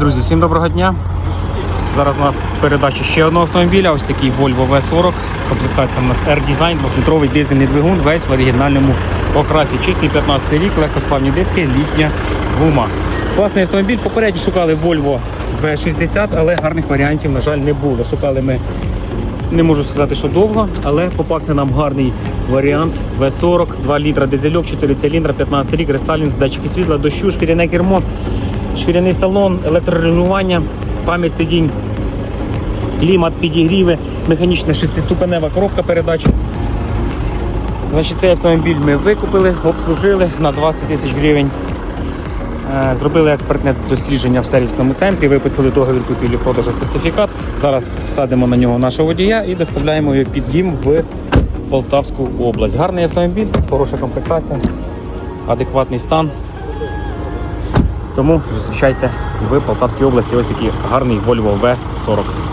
Друзі, всім доброго дня. Зараз у нас передача ще одного автомобіля, ось такий Volvo V40. Комплектація у нас R-Design, 2-літровий дизельний двигун, весь в оригінальному окрасі. Чистий 15 рік, легкосплавні диски, літня гума. Класний автомобіль. Попередньо шукали Volvo V60, але гарних варіантів, на жаль, не було. Шукали ми, не можу сказати, що довго, але попався нам гарний варіант V40, 2 літра дизельок, 4 циліндра, 15 рік, рестайлінг, датчики світла, дощу, шкіряне кермо, шкіряний салон, електрорегулювання, пам'ять сидінь, клімат, підігріви, механічна шестиступенева коробка передач. Значить, цей автомобіль ми викупили, обслужили на 20 тисяч гривень. Е, Зробили експертне дослідження в сервісному центрі, виписали договір купівлі продажу сертифікат. Зараз садимо на нього нашого водія і доставляємо його під дім в Полтавську область. Гарний автомобіль, хороша комплектація, адекватний стан. Тому зустрічайте в Полтавській області ось такий гарний Volvo V40.